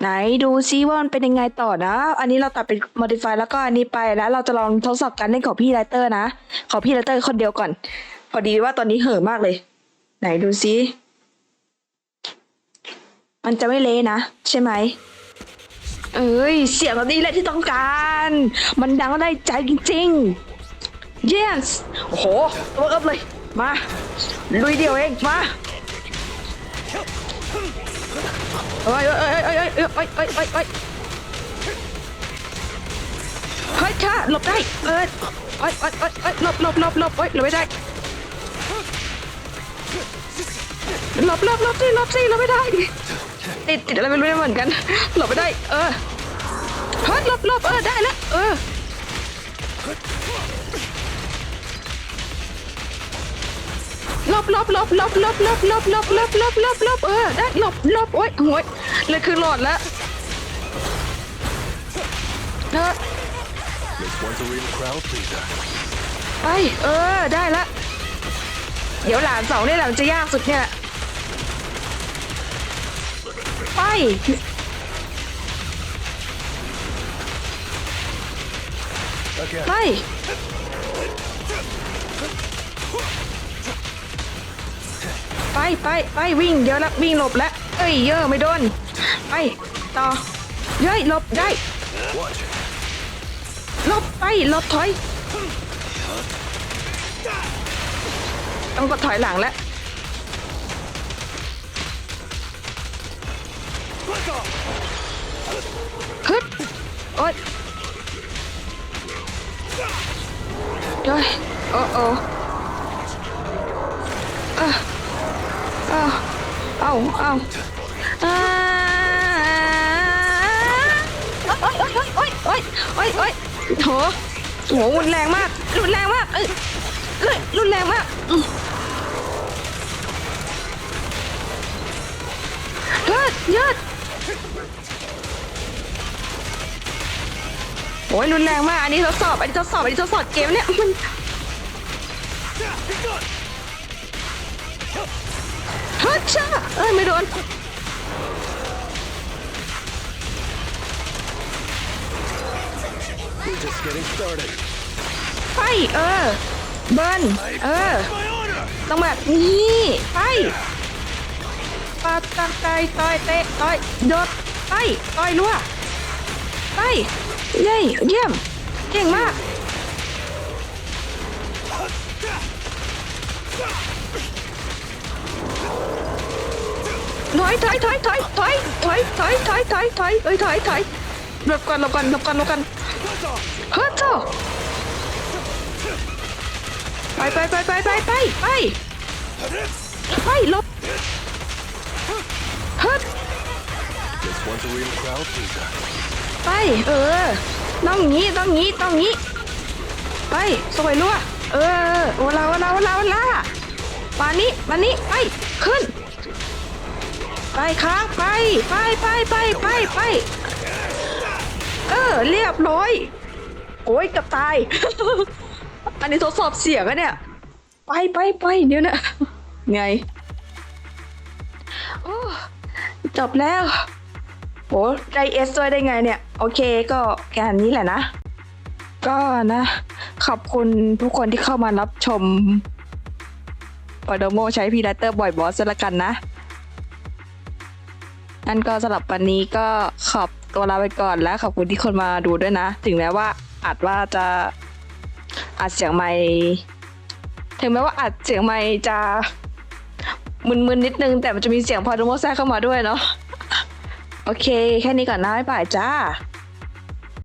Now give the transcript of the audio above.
ไหนดูซิว่ามันเป็นยังไงต่อนะ อันนี้เราตัดเป็น modify แล้วก็อันนี้ไปแล้วเราจะลองทดสอบการเล่นของพี่ไรเตอร์นะ ของพี่ไรเตอร์คนเดียวก่อน พอดีว่าตอนนี้เห่อะมากเลย ไหนดูซิมันจะไม่เละนะ ใช่ไหม เอ้ย เสียงแบบนี้แหละที่ต้องการ มันดังได้ใจจริงๆ yes โอ้โหตัวอิบเลย มา ลุยเดียวเอง มา เอ้ยเอ้ยเอ้ยเอ้ยเอ้ยเอ้ยเอ้ยเอ้ยเอ้ยเอ้ยเฮ้ยค่ะหลบได้เอ้ยเอ้ยเอ้ยเอ้ยเอ้ยหลบหลบหลบหลบเอ้ยหลบไม่ได้หลบหลบหลบสิหลบสิหลบไม่ได้ติดติดอะไรไม่รู้เหมือนกันหลบไม่ได้เออเฮ้ยหลบหลบเออได้แล้วเออ หลบหลบหลบหลบหลบหลบหลบหลบหลบหลบหลบหลบเออได้หลบหลบโอ๊ยโอ้ยเลยคือหลอดแล้วเออไปเออได้ละเดี๋ยวหลานสองเนี่ยหละมันจะยากสุดเนี่ยไปไป ไปไปไปวิ่งเดี๋ยวละวิ่งหลบแล้วเอ้ยเยอะไม่โดนไปต่อเย้ยหลบได้หลบไปหลบถอย ต้องกดถอยหลังแล้วฮึดโอ๊ยเฮ้ยโอ้โอ้ เอาเอ้าอ่าโอ๊ยโอ๊ยโอ๊ยโอ๊ยโอ๊ยโหโหรุนแรงมากรุนแรงมากเอ้ยเอ้ยรุนแรงมากยืดยืดโอ้ยรุนแรงมาก อันนี้ทดสอบ อันนี้ทดสอบ อันนี้ทดสอบเกมเนี่ยมัน เอ้ยไม่โดน We're just getting started. ไปเออ เบิร์นเออ My honor. ต้องแบบนี้ไปปาตะไกต่อยเตะต่อยโดดไปต่อยรัวไปเย้เยี่ยม เก่งมาก ถอยถอยถอยถอยถอยถอยถอยถอยถอยถอยเอ้ยถอยถอยหลบก่อนหลบก่อนหลบก่อนหลบก่อน Back off. เฮ้ยเจ้าไปไปไปไปไปไปไปไปหลบเฮ้ย This one's a real crowd pleaser. ไปเออต้องงี้ต้องงี้ต้องงี้ ไปสวยรั่วเออโอลาโอลาโอลาโอลามานี้มานี้ไปขึ้น ไปค้างไปไปไปไปไปไปเออเรียบร้อยโอ้ยกับตาย อันนี้ทดสอบเสียงอะเนี่ย ไปไปไปเดี๋ยวนะไงจบแล้วโหได้เอสด้วยได้ไงเนี่ย โอเคก็แค่นี้แหละนะ ก็นะ ขอบคุณทุกคนที่เข้ามารับชมปอดโมใช้พีไลเตอร์บ่อยบอสละกันนะ นั่นก็สำหรับวันนี้ก็ขอบตัวลาไปก่อนและขอบคุณที่คนมาดูด้วยนะ ถึงแม้ว่าอาจว่าจะอัดเสียงไม่ถึงแม้ว่าอัดเสียงไม่จะมึนๆนิดนึง แต่มันจะมีเสียงพอดโมแซ่เข้ามาด้วยเนาะโอเค แค่นี้ก่อนนะบ๊ายบายจ้า